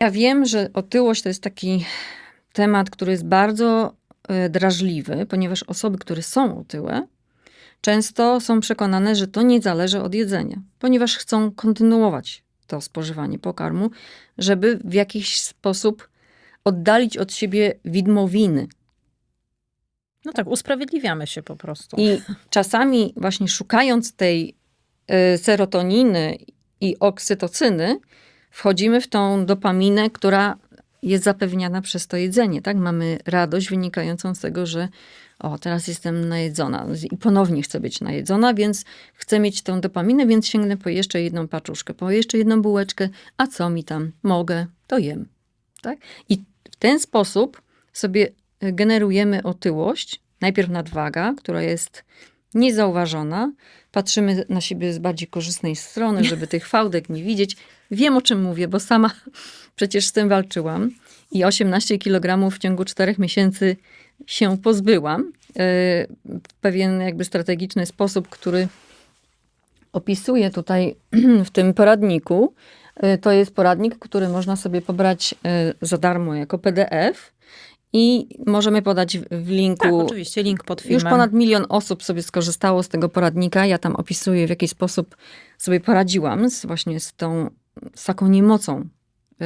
Ja wiem, że otyłość to jest taki temat, który jest bardzo e, drażliwy, ponieważ osoby, które są otyłe, często są przekonane, że to nie zależy od jedzenia, ponieważ chcą kontynuować to spożywanie pokarmu, żeby w jakiś sposób oddalić od siebie widmo winy. No tak, usprawiedliwiamy się po prostu. I czasami właśnie szukając tej e, serotoniny i oksytocyny, wchodzimy w tą dopaminę, która jest zapewniana przez to jedzenie, tak? Mamy radość wynikającą z tego, że o, teraz jestem najedzona i ponownie chcę być najedzona, więc chcę mieć tą dopaminę, więc sięgnę po jeszcze jedną paczuszkę, po jeszcze jedną bułeczkę, a co mi tam mogę, to jem, tak? I w ten sposób sobie generujemy otyłość, najpierw nadwaga, która jest niezauważona, patrzymy na siebie z bardziej korzystnej strony, żeby tych fałdek nie widzieć. Wiem o czym mówię, bo sama przecież z tym walczyłam i 18 kg w ciągu 4 miesięcy się pozbyłam w pewien jakby strategiczny sposób, który opisuję tutaj w tym poradniku. Yy, To jest poradnik, który można sobie pobrać yy, za darmo jako PDF i możemy podać w- linku. Tak, oczywiście, link pod filmem. Już ponad milion osób sobie skorzystało z tego poradnika. Ja tam opisuję, w jaki sposób sobie poradziłam z, właśnie z tą, z taką niemocą y,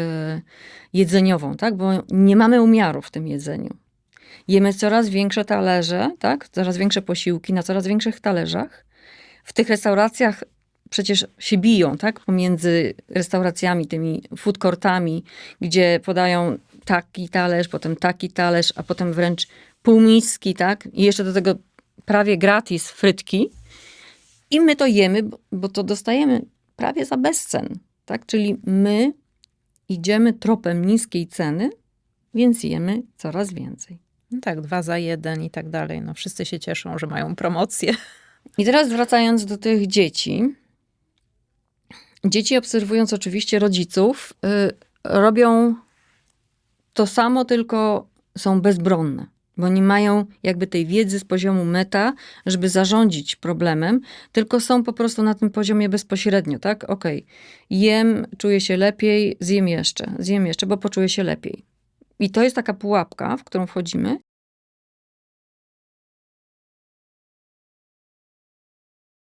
jedzeniową, tak? Bo nie mamy umiaru w tym jedzeniu. Jemy coraz większe talerze, tak? Coraz większe posiłki na coraz większych talerzach. W tych restauracjach przecież się biją, tak? Pomiędzy restauracjami, tymi food courtami, gdzie podają taki talerz, potem taki talerz, a potem wręcz półmiski, tak? I jeszcze do tego prawie gratis frytki. I my to jemy, bo- bo to dostajemy prawie za bezcen, tak? Czyli my idziemy tropem niskiej ceny, więc jemy coraz więcej. No tak, dwa za jeden i tak dalej. No, wszyscy się cieszą, że mają promocję. I teraz wracając do tych dzieci. Dzieci obserwując oczywiście rodziców, y, robią to samo, tylko są bezbronne, bo nie mają jakby tej wiedzy z poziomu meta, żeby zarządzić problemem, tylko są po prostu na tym poziomie bezpośrednio, tak? Okej, jem, czuję się lepiej, zjem jeszcze, zjem jeszcze, bo poczuję się lepiej. I to jest taka pułapka, w którą wchodzimy,